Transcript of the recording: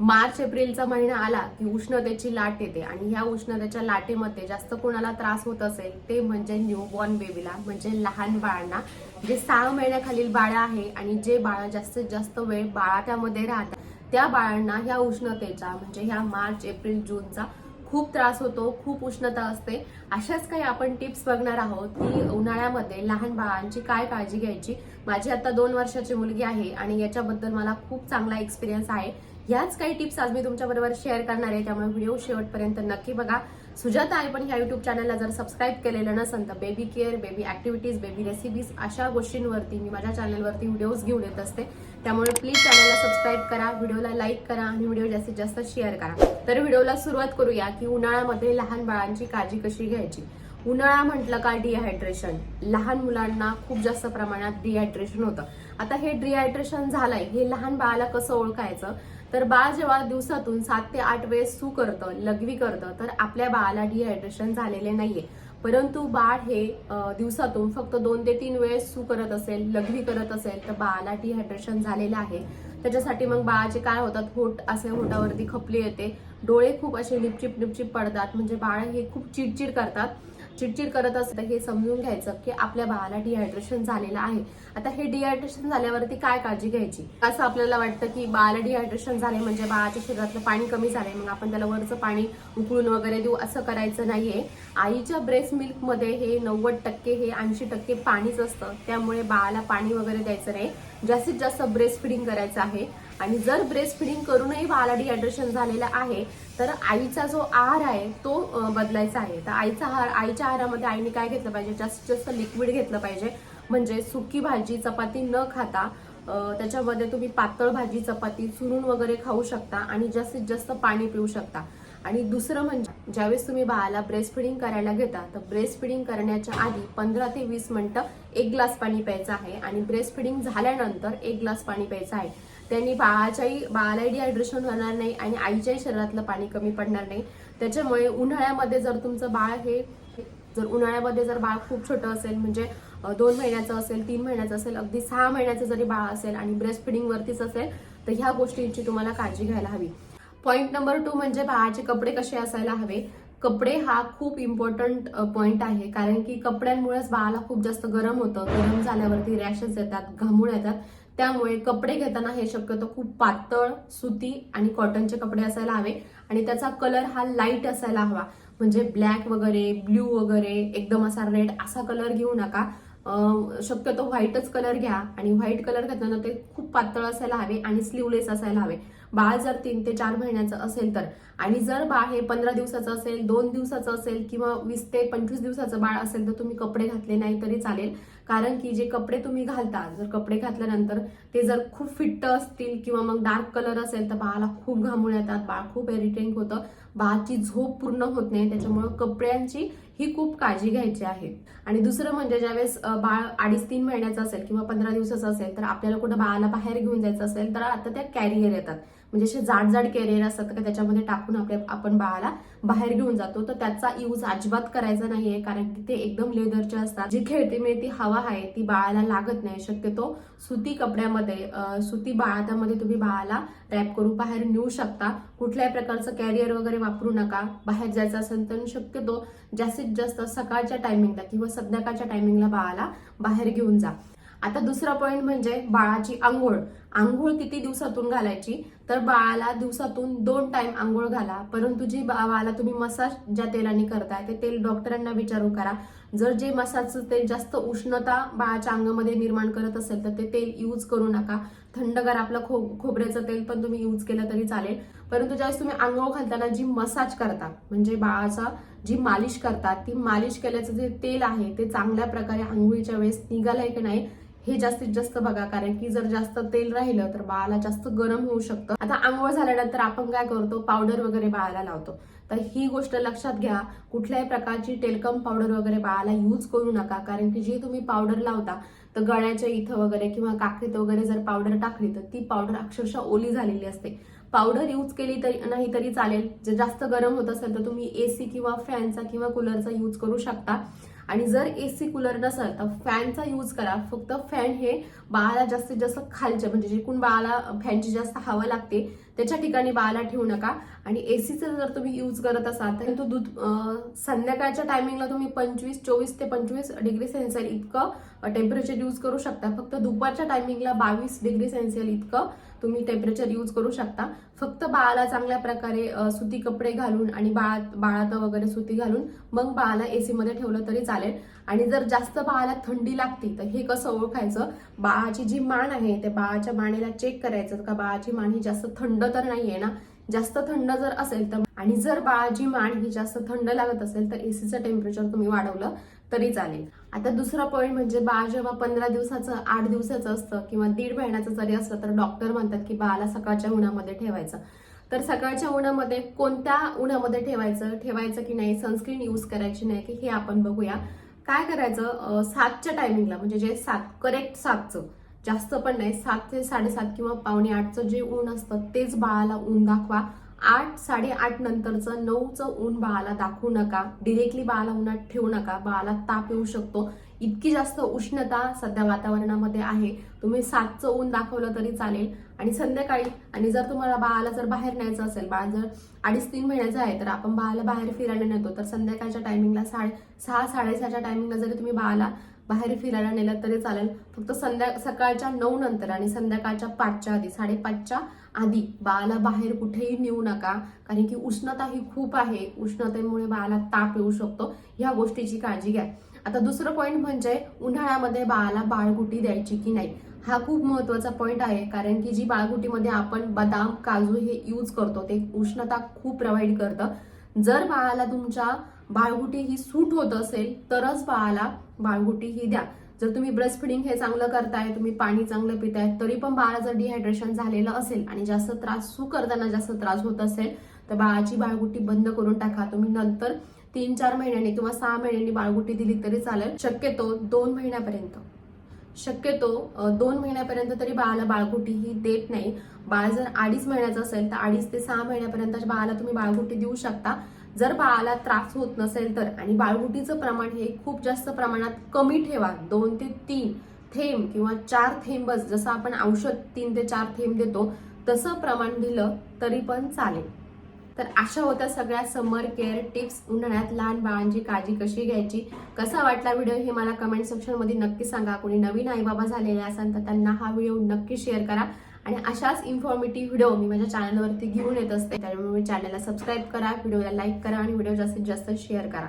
मार्च एप्रिलचा महिना आला की उष्णतेची लाट येते आणि ह्या उष्णतेच्या लाटेमध्ये जास्त कोणाला त्रास होत असेल ते म्हणजे न्यूबॉर्न बेबीला म्हणजे लहान बाळांना. जे सहा महिन्याखालील बाळ आहे आणि जे बाळ जास्तीत जास्त वेळ बाळाट्यामध्ये राहतात त्या बाळांना ह्या उष्णतेचा म्हणजे ह्या मार्च एप्रिल जूनचा खूप त्रास होतो खूप उष्णता असते. अशाच काही आपण टिप्स बघणार आहोत की उन्हाळ्यामध्ये लहान बाळांची काय काळजी घ्यायची? माझी आता दोन वर्षाची मुलगी आहे आणि याच्याबद्दल मला खूप चांगला एक्सपिरियन्स आहे. ह्याच काही टिप्स आज मी तुमच्याबरोबर शेअर करणार आहे त्यामुळे व्हिडिओ शेवटपर्यंत नक्की बघा. सुजाता आहे पण ह्या युट्यूब चॅनलला जर सबस्क्राईब केलेलं नसेल तर baby care baby activities baby recipes अशा गोष्टींवरती मी माझ्या चॅनलवरती व्हिडिओज घेऊन येत असते. त्यामुळे प्लीज चॅनलला सबस्क्राईब करा व्हिडिओला लाईक करा आणि व्हिडिओ जास्तीत जास्त शेअर करा. तर व्हिडिओला सुरुवात करूया की उन्हाळ्यामध्ये लहान बाळांची काळजी कशी घ्यायची? उन्हाळा म्हटलं का डिहायड्रेशन लहान मुलांना खूप जास्त प्रमाणात डिहायड्रेशन होतं. आता हे डिहायड्रेशन झालंय हे लहान बाळाला कसं ओळखायचं? तर बाळ जेव्हा दिवसातून सात ते आठ वेळेस सू करतं लघवी करतं तर आपल्या बाळाला डिहायड्रेशन झालेले नाहीये. परंतु बाळ हे दिवसातून फक्त दोन ते तीन वेळेस सू करत असेल लघवी करत असेल तर बाळाला डिहायड्रेशन झालेलं आहे. त्याच्यासाठी मग बाळाचे काय होतात? होट असे होटावरती खपली येते. डोळे खूप असे लिपचिप लिपचिप पडतात. म्हणजे बाळ हे खूप चिडचिड करतात. चिडचिड करत असतं हे समजून घ्यायचं की आपल्या बाळाला डिहायड्रेशन झालेलं आहे. आता हे डिहायड्रेशन झाल्यावरती काय काळजी घ्यायची? असं आपल्याला वाटतं की बाळाला डिहायड्रेशन झाले म्हणजे बाळाच्या शरीरातलं पाणी कमी झालंय मग आपण त्याला वरचं पाणी उकळून वगैरे देऊ असं करायचं नाहीये. आईच्या ब्रेस्ट मिल्कमध्ये हे नव्वद टक्के हे ऐंशी टक्के पाणीच असतं. त्यामुळे बाळाला पाणी वगैरे द्यायचं नाही. जास्तीत जास्त ब्रेस्ट फिडिंग करायचं आहे. आणि जर ब्रेस्ट फिडिंग करूनही बाळाला डिहायड्रेशन झालेलं आहे तर आईचा जो आहार आहे तो बदलायचा आहे. तर आईचा आहार आईच्या आहारामध्ये आईने काय घेतलं पाहिजे? जास्तीत जास्त लिक्विड घेतलं पाहिजे. म्हणजे सुकी भाजी चपाती न खाता त्याच्यामध्ये तुम्ही पातळ भाजी चपाती चुरून वगैरे खाऊ शकता आणि जास्तीत जास्त पाणी पिऊ शकता. आणि दुसरं म्हणजे ज्यावेळेस तुम्ही बाळाला ब्रेस्ट फिडिंग करायला घेता तर ब्रेस्ट फिडिंग करण्याच्या आधी पंधरा ते वीस मिनटं एक ग्लास पाणी प्यायचं आहे आणि ब्रेस्ट फिडिंग झाल्यानंतर एक ग्लास पाणी प्यायचं आहे. त्यांनी बाळाच्याही बाळालाही डिहायड्रेशन होणार नाही आणि आईच्याही शरीरातलं पाणी कमी पडणार नाही. त्याच्यामुळे उन्हाळ्यामध्ये जर तुमचं बाळ हे जर उन्हाळ्यामध्ये जर बाळ खूप छोटं असेल म्हणजे दोन महिन्याचं असेल तीन महिन्याचं असेल अगदी सहा महिन्याचं जरी बाळ असेल आणि ब्रेस्ट फिडिंग वरतीच असेल तर ह्या गोष्टींची तुम्हाला काळजी घ्यायला हवी. पॉईंट नंबर टू म्हणजे बाळाचे कपडे कसे असायला हवे? कपडे हा खूप इम्पॉर्टंट पॉईंट आहे. कारण की कपड्यांमुळेच बाळाला खूप जास्त गरम होतं. गरम झाल्यावरती रॅशेस येतात घामूळ येतात. त्यामुळे कपडे घेताना हे शक्यतो खूप पातळ सुती आणि कॉटनचे कपडे असायला हवे. आणि त्याचा कलर हा लाइट असायला हवा. म्हणजे ब्लॅक वगैरे ब्ल्यू वगैरे एकदम असा रेड असा कलर घेऊ नका. शक्यतो व्हाईटच कलर घ्या आणि व्हाईट कलर घेताना ते खूप पातळ असायला हवे आणि स्लीवलेस असायला हवे. बाळ जर तीन ते चार महिन्याचं असेल तर. आणि जर बाळ हे पंधरा दिवसाचं असेल दोन दिवसाचं असेल किंवा वीस ते पंचवीस दिवसाचं बाळ असेल तर तुम्ही कपडे घातले नाही तरी चालेल. कारण की जे कपडे तुम्ही घालता जर कपडे घातल्यानंतर ते जर खूप फिट्ट असतील किंवा मग डार्क कलर असेल तर बाळाला खूप घामूळ येतात बाळ खूप इरिटेंट होतं. बाळाची झोप पूर्ण होत नाही त्याच्यामुळे कपड्यांची ही खूप काळजी घ्यायची आहे. आणि दुसरं म्हणजे ज्यावेळेस बाळ अडीच तीन महिन्याचं असेल किंवा पंधरा दिवसाचं असेल तर आपल्याला कुठं बाळाला बाहेर घेऊन जायचं असेल तर आता त्या कॅरियर येतात. म्हणजे असे जाड जाड कॅरियर असतात का त्याच्यामध्ये टाकून आपल्या आपण बाळाला बाहेर घेऊन जातो. तर त्याचा यूज अजिबात करायचा नाहीये कारण की ते एकदम लेदरचे असतात. जी खेळती मिळती हवा आहे ती बाळाला लागत नाही. शक्यतो सुती कपड्यामध्ये सुती बाळातामध्ये तुम्ही बाळाला रॅप करून बाहेर नेऊ शकता. कुठल्याही प्रकारचं कॅरियर वगैरे वापरू नका. बाहेर जायचं असेल तर शक्यतो जास्तीत जास्त सकाळच्या टायमिंगला किंवा संध्याकाळच्या टायमिंगला बाळाला बाहेर घेऊन जा. आता दुसरा पॉईंट म्हणजे बाळाची आंघोळ. आंघोळ किती दिवसातून घालायची? तर बाळाला दिवसातून दोन टाइम आंघोळ घाला. परंतु जी बाळाला तुम्ही मसाज ज्या तेलाने करताय ते तेल डॉक्टरांना विचारून करा. जर जे मसाजचं तेल जास्त उष्णता बाळाच्या अंगामध्ये निर्माण करत असेल तर ते तेल यूज करू नका. थंडगार आपलं खो खोबऱ्याचं तेल पण तुम्ही यूज केलं तरी चालेल. परंतु ज्यावेळेस तुम्ही आंघोळ घालताना जी मसाज करता म्हणजे बाळाचा जी मालिश करतात ती मालिश केल्याचं जे तेल आहे ते चांगल्या प्रकारे आंघोळीच्या वेळेस निघालंय की नाही हे जास्तीत जास्त बघा कारण की जर जास्त तेल राहिलं तर बाळाला जास्त गरम होऊ शकतं. आता आंघोळ झाल्यानंतर आपण काय करतो? पावडर वगैरे बाळाला लावतो. तर ही गोष्ट लक्षात घ्या कुठल्याही प्रकारची टेलकम पावडर वगैरे बाळाला यूज करू नका कारण की जी तुम्ही पावडर लावता तर गळ्याच्या इथं वगैरे किंवा काकडीत वगैरे जर पावडर टाकली तर ती पावडर अक्षरशः ओली झालेली असते. पावडर यूज केली तरी नाही तरी चालेल. जर जास्त गरम होत असेल तर तुम्ही एसी किंवा फॅनचा किंवा कूलरचा यूज करू शकता. आणि जर एसी कूलर नसेल तर फॅनचा यूज करा. फक्त फॅन हे बाळाला जास्तीत जास्त खालचे म्हणजे जिकून बाळाला फॅनची जास्त हवा लागते त्याच्या ठिकाणी बाळाला ठेवू नका. आणि एसीचं जर तुम्ही यूज करत असाल तर तो दूध संध्याकाळच्या टायमिंगला तुम्ही पंचवीस चोवीस ते पंचवीस डिग्री सेल्सिअल इतकं टेम्परेचर यूज करू शकता. फक्त दुपारच्या टायमिंगला बावीस डिग्री सेल्सिअल इतकं तुम्ही टेम्परेचर यूज करू शकता. फक्त बाळाला चांगल्या प्रकारे सुती कपडे घालून आणि बाळात बाळात वगैरे सुती घालून मग बाळाला एसीमध्ये ठेवलं तरी चालेल. आणि जर जास्त बाळाला थंडी लागती तर हे कसं ओळखायचं? बाळाची जी मान आहे त्या बाळाच्या मानेला चेक करायचं. का बाळाची मान ही जास्त थंड तर नाहीये ना? जास्त थंड जर असेल तर आणि जर बाळाची मान ही जास्त थंड लागत असेल तर एसीचं टेम्परेचर तुम्ही वाढवलं तरी चालेल. आता दुसरा पॉईंट म्हणजे बाळ जेव्हा पंधरा दिवसाचं आठ दिवसाचं असतं किंवा दीड महिन्याचं जरी असलं तर डॉक्टर म्हणतात की बाळाला सकाळच्या उन्हामध्ये ठेवायचं. तर सकाळच्या उन्हामध्ये कोणत्या उन्हामध्ये ठेवायचं? ठेवायचं की नाही? सनस्क्रीन यूज करायची नाही की हे आपण बघूया. काय करायचं? सातच्या टायमिंगला म्हणजे जे सात करेक्ट सातचं. जास्त पण नाही सात ते साडेसात किंवा पावणे आठचं जे ऊन असतं तेच बाळाला ऊन दाखवा. आठ साडेआठ नंतरचं नऊचं ऊन बाळाला दाखवू नका. डिरेक्टली बाळाला उन्हात ठेवू नका. बाळाला ताप येऊ शकतो. इतकी जास्त उष्णता सध्या वातावरणामध्ये आहे. तुम्ही सातचं ऊन दाखवलं तरी चालेल. आणि संध्याकाळी आणि जर तुम्हाला बाळाला जर बाहेर न्यायचं असेल बाळ जर अडीच तीन महिन्याचं आहे तर आपण बाळाला बाहेर फिरायला नेतो. तर संध्याकाळच्या टायमिंगला साडे सहा साडेसहाच्या टायमिंगला जरी तुम्ही बाळाला बाहेर फिरायला नेलं तरी चालेल. फक्त संध्या सकाळच्या नऊ नंतर आणि संध्याकाळच्या पाचच्या आधी साडेपाचच्या आधी बाळाला बाहेर कुठेही नेऊ नका. कारण की उष्णता ही खूप आहे. उष्णतेमुळे बाळाला ताप येऊ शकतो. ह्या गोष्टीची काळजी घ्या. आता दुसरं पॉईंट म्हणजे उन्हाळ्यामध्ये बाळाला बाळगुटी द्यायची की नाही? हा खूप महत्त्वाचा पॉईंट आहे कारण की जी बाळगुटीमध्ये आपण बदाम काजू हे यूज करतो ते उष्णता खूप प्रोव्हाइड करतं. जर बाळाला तुमच्या बाळगुटी ही सूट होत असेल तरच बाळाला बाळगुटी ही द्या. जर तुम्ही ब्रेस्ट फिडिंग हे चांगलं करताय तुम्ही पाणी चांगलं पिताय तरी पण बाळा जर डिहायड्रेशन झालेलं असेल आणि जास्त त्रास सू करताना जास्त त्रास होत असेल तर बाळाची बाळगुटी बंद करून टाका. तुम्ही नंतर तीन चार महिन्यांनी किंवा सहा महिन्यांनी बाळगुटी दिली तरी चालेल. शक्यतो दोन महिन्यापर्यंत. शक्यतो दोन महिन्यापर्यंत तरी बाळाला बाळगुटी ही देत नाही. बाळ जर अडीच महिन्याचं असेल तर अडीच ते सहा महिन्यापर्यंत बाळाला तुम्ही बाळगुटी देऊ शकता. जर बाळाला त्रास होत नसेल तर आणि बाळगुटीचं प्रमाण हे खूप जास्त प्रमाणात कमी ठेवा. दोन ते तीन थेंब किंवा चार थेंबच जसं आपण औषध तीन ते चार थेंब देतो तसं प्रमाण दिलं तरी पण चालेल. तर अशा होत्या सगळ्या समर केअर टिप्स. उन्हाळ्यात लहान बाळांची काळजी कशी घ्यायची? कसा वाटला व्हिडिओ हे मला कमेंट सेक्शनमध्ये नक्की सांगा. कोणी नवीन आई बाबा झालेले असाल तर त्यांना हा व्हिडिओ नक्की शेअर करा. आणि अशाच इन्फॉर्मेटिव्ह व्हिडिओ मी माझ्या चॅनलवरती घेऊन येत असते. त्यामुळे मी चॅनलला सबस्क्राईब करा व्हिडिओला लाईक करा आणि व्हिडिओ जास्तीत जास्त शेअर करा.